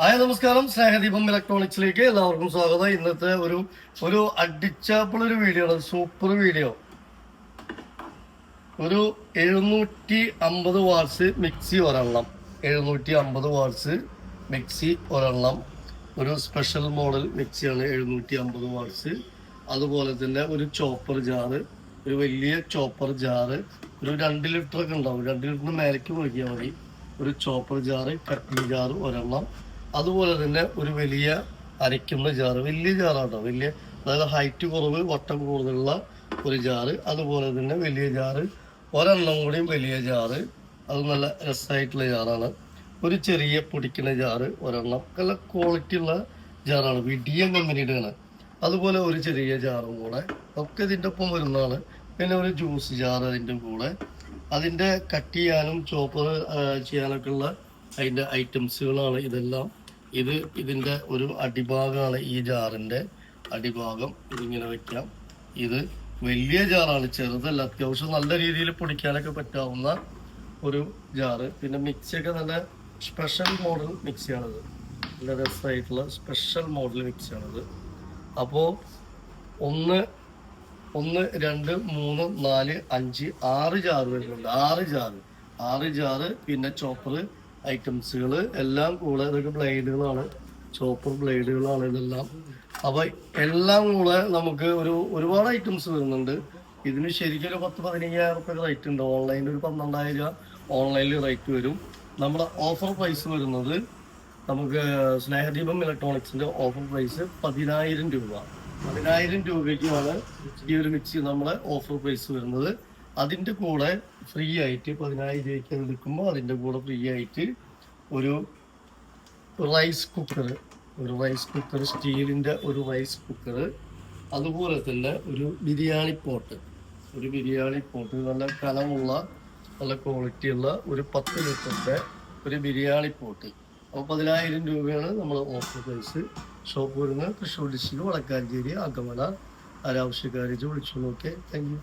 Hi നമസ്കാരം. സ്നേഹദീപം ഇലക്ട്രോണിക്സിലേക്ക് എല്ലാവർക്കും സ്വാഗതം. ഇന്നത്തെ ഒരു ഒരു അടിച്ചാപ്പിളൊരു വീഡിയോ ആണ്. സൂപ്പർ വീഡിയോ ഒരു എഴുന്നൂറ്റി അമ്പത് വാട്സ് മിക്സി ഒരെണ്ണം. എഴുന്നൂറ്റി അമ്പത് വാട്സ് മിക്സി ഒരെണ്ണം. ഒരു സ്പെഷ്യൽ മോഡൽ മിക്സിയാണ് എഴുന്നൂറ്റി അമ്പത് വാട്സ് അതുപോലെ തന്നെ ഒരു ചോപ്പർ ജാറ് ഒരു വലിയ ചോപ്പർ ജാറ് ഒരു രണ്ട് ലിറ്റർ ഒക്കെ ഉണ്ടാവും. രണ്ട് ലിറ്ററിന് മേലേക്ക് നോക്കിയാൽ മതി. ഒരു ചോപ്പർ ജാറ് കട്ടിംഗ് ജാറ് ഒരെണ്ണം. അതുപോലെ തന്നെ ഒരു വലിയ അരയ്ക്കുന്ന ജാറ് വലിയ ജാറാണ് വലിയ അതായത് ഹൈറ്റ് കുറവ് വട്ടം കൂടുതലുള്ള ഒരു ജാറ് അതുപോലെ തന്നെ വലിയ ജാറ് ഒരെണ്ണം കൂടിയും വലിയ ജാറ് അത് നല്ല രസമായിട്ടുള്ള ജാറാണ് ഒരു ചെറിയ പൊടിക്കുന്ന ജാറ് ഒരെണ്ണം. നല്ല ക്വാളിറ്റി ഉള്ള ജാറാണ് വിഡിയം കമ്പനിയുടെയാണ് അതുപോലെ ഒരു ചെറിയ ജാറും കൂടെ. ഒക്കെ ഇതിന്റെ ഒപ്പം വരുന്നതാണ്. പിന്നെ ഒരു ജ്യൂസ് ജാർ അതിന്റെ കൂടെ. അതിന്റെ കട്ട് ചെയ്യാനും ചോപ്പർ ചെയ്യാനൊക്കെ ഉള്ള അതിന്റെ ഐറ്റംസുകളാണ് ഇതെല്ലാം. ഇത് ഇതിന്റെ ഒരു അടിഭാഗമാണ് ഈ ജാറിന്റെ അടിഭാഗം. ഇതിങ്ങനെ വെക്കാം. ഇത് വലിയ ജാറാണ്. ചെറുതല്ല. അത്യാവശ്യം നല്ല രീതിയിൽ പൊടിക്കാനൊക്കെ പറ്റാവുന്ന ഒരു ജാറ്. പിന്നെ മിക്സിയൊക്കെ നല്ല സ്പെഷ്യൽ മോഡൽ മിക്സിയാണിത്. നല്ല രസമായിട്ടുള്ള സ്പെഷ്യൽ മോഡൽ മിക്സിയാണിത്. അപ്പോൾ ഒന്ന് ഒന്ന് രണ്ട് മൂന്ന് നാല് അഞ്ച് ആറ് ജാറ് വരുന്നുണ്ട്. ആറ് ജാറ്. ആറ് ജാറ് പിന്നെ ചോപ്പർ ഐറ്റംസുകൾ എല്ലാം കൂടെ ഇതൊക്കെ ബ്ലേഡുകളാണ്. ചോപ്പർ ബ്ലേഡുകളാണ് ഇതെല്ലാം. അപ്പൊ എല്ലാം കൂടെ നമുക്ക് ഒരു ഒരുപാട് ഐറ്റംസ് വരുന്നുണ്ട്. ഇതിന് ശരിക്കും ഒരു പത്ത് പതിനയ്യായിരം റുപ്യ റേറ്റ് ഉണ്ട്. ഓൺലൈനിൽ ഒരു പന്ത്രണ്ടായിരം രൂപ ഓൺലൈനിൽ റേറ്റ് വരും. നമ്മുടെ ഓഫർ പ്രൈസ് വരുന്നത് നമുക്ക് സ്നേഹദീപം ഇലക്ട്രോണിക്സിന്റെ ഓഫർ പ്രൈസ് പതിനായിരം രൂപ. പതിനായിരം രൂപയ്ക്കുമാണ് ഈ ഒരു മിക്സി നമ്മുടെ ഓഫർ പ്രൈസ് വരുന്നത്. അതിന്റെ കൂടെ ഫ്രീ ആയിട്ട് പതിനായിരം രൂപയ്ക്ക് എടുക്കുമ്പോൾ അതിന്റെ കൂടെ ഫ്രീ ആയിട്ട് ഒരു റൈസ് കുക്കർ ഒരു റൈസ് കുക്കർ സ്റ്റീലിന്റെ ഒരു റൈസ് കുക്കർ അതുപോലെ തന്നെ ഒരു ബിരിയാണി പോട്ട്. ഒരു ബിരിയാണി പോട്ട് നല്ല കനമുള്ള നല്ല ക്വാളിറ്റിയുള്ള ഒരു പത്ത് ലിറ്ററിന്റെ ഒരു ബിരിയാണി പോട്ട്. അപ്പോൾ പതിനായിരം രൂപയാണ് നമ്മൾ ഓഫർ പ്രൈസ് ഷോപ്പ് വരുന്നത് തൃശ്ശൂർ ഡിസ്ട്രിക്ട് വടക്കാഞ്ചേരി അകമല ആരാവശ്യക്കാരെ വിളിച്ചു നോക്കിയാൽ താങ്ക് യു